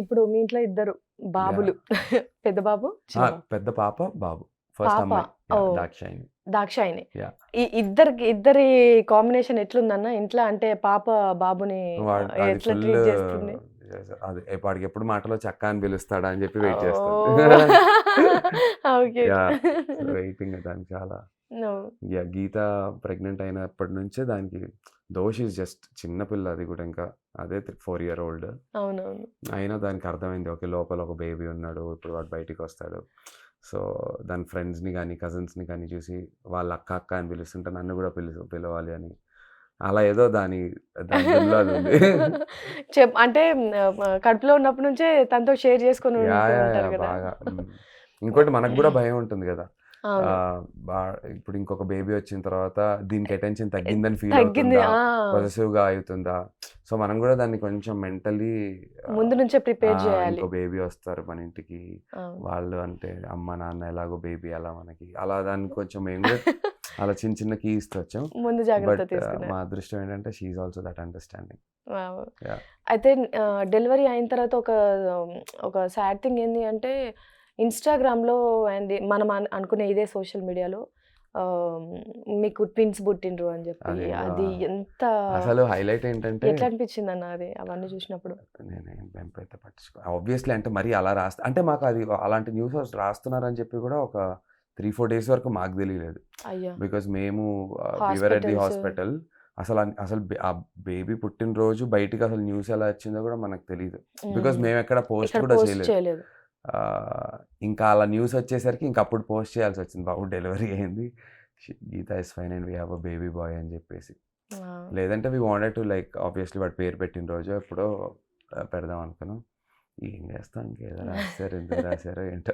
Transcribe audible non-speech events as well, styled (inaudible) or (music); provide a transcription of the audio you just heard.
ఇప్పుడు మీ ఇంట్లో ఇద్దరు బాబులు. పెద్ద బాబు. పెద్ద పాప బాబు. ఫస్ట్ అమ్మాయి. దాక్షాయిని దాక్షాయిని ఇద్దరికి ఇద్దరి కాంబినేషన్ ఎట్లుందన్న? ఇంట్లో అంటే పాప బాబుని ఎట్లా ట్రీట్ చేస్తుంది? అది వాడికి ఎప్పుడు మాటలో చక్క అని పిలుస్తాడా అని చెప్పి వెయిట్. (laughs) (laughs) వెయిటింగ్ దానికి చాలా యా గీత ప్రెగ్నెంట్ అయినప్పటి నుంచే దానికి దోష్ ఇస్ జస్ట్ చిన్న పిల్ల అది కూడా ఇంకా అదే ఫోర్ ఇయర్ ఓల్డ్ అవునవును. అయినా దానికి అర్థమైంది ఓకే లోపల ఒక బేబీ ఉన్నాడు ఇప్పుడు వాడు బయటికి వస్తాడు. సో దాని ఫ్రెండ్స్ని కానీ కజిన్స్ని కానీ చూసి వాళ్ళ అక్క అక్క అని పిలుస్తుంటే నన్ను కూడా పిలు పిలవాలి అని. అలా ఏదో దాని (laughs) చెప్ అంటే కడుపులో ఉన్నప్పటి నుంచే తనతో షేర్ చేసుకొని బాగా. (laughs) ఇంకోటి మనకు కూడా (laughs) భయం ఉంటుంది కదా. ఇప్పుడు ఇంకొక బేబీ వచ్చిన తర్వాత దీనికి అటెన్షన్ తగ్గిందని ఫీల్ అవుతుందా? పొజెసివ్గా అవుతుందా? సో మనం కూడా దాన్ని కొంచెం మెంటలీ ముందు నుంచే ప్రిపేర్ చేయాలి. ఇంకో బేబీ వస్తారు మన ఇంటికి. వాళ్ళు అంటే అమ్మ నాన్న ఎలాగో బేబీ అలా మనకి. అలా దాన్ని కొంచెం మేము కూడా అలా చిన్న చిన్న కీస్ వచ్చాం ముందు జాగ్రత్త మా అదృష్టం ఏంటంటే షీఈ్ ఆల్సో దట్ అండర్స్టాండింగ్. అయితే డెలివరీ అయిన తర్వాత ఒక ఒక సాడ్ థింగ్ ఏంటి అంటే ఇన్స్టాగ్రామ్లో అండ్ మనం అను- అనుకునే ఇదే సోషల్ మీడియాలో మీకు ట్విన్స్ పుట్టిండ్రు అని చెప్పి అదే. ఎంత అసలు హైలైట్ ఏంటంటే ఎట్లా అనిపించింది అన్న అది అవన్నీ చూసినప్పుడు? నేనేం పెద్ద పట్టించుకో ఆబ్వియస్లీ అంటే మరి అలా రాస్తా అంటే మాకు అది అలాంటి న్యూస్ రాస్తున్నారని చెప్పి కూడా ఒక త్రీ ఫోర్ డేస్ వరకు మాకు తెలియలేదు. బికాజ్ మేము వివర్ ది. హాస్పిటల్ అసలు అసలు ఆ బేబీ పుట్టినరోజు బయటికి అసలు న్యూస్ ఎలా వచ్చిందో కూడా మనకు తెలియదు బికాజ్ మ్మ్. ఎక్కడ పోస్ట్ కూడా చేయలేదు. ఇంకా అలా న్యూస్ వచ్చేసరికి ఇంకా అప్పుడు పోస్ట్ చేయాల్సి వచ్చింది. బాబు డెలివరీ అయింది. Geeta is fine and we have a baby boy అని చెప్పేసి. లేదంటే we wanted to like obviously వాడు పేరు పెట్టిన రోజు ఎప్పుడో పెడదాం అనుకున్నాం. ఏం చేస్తాం? ఇంకేదో రాశారు ఎందుకు రాశారో ఏంటో.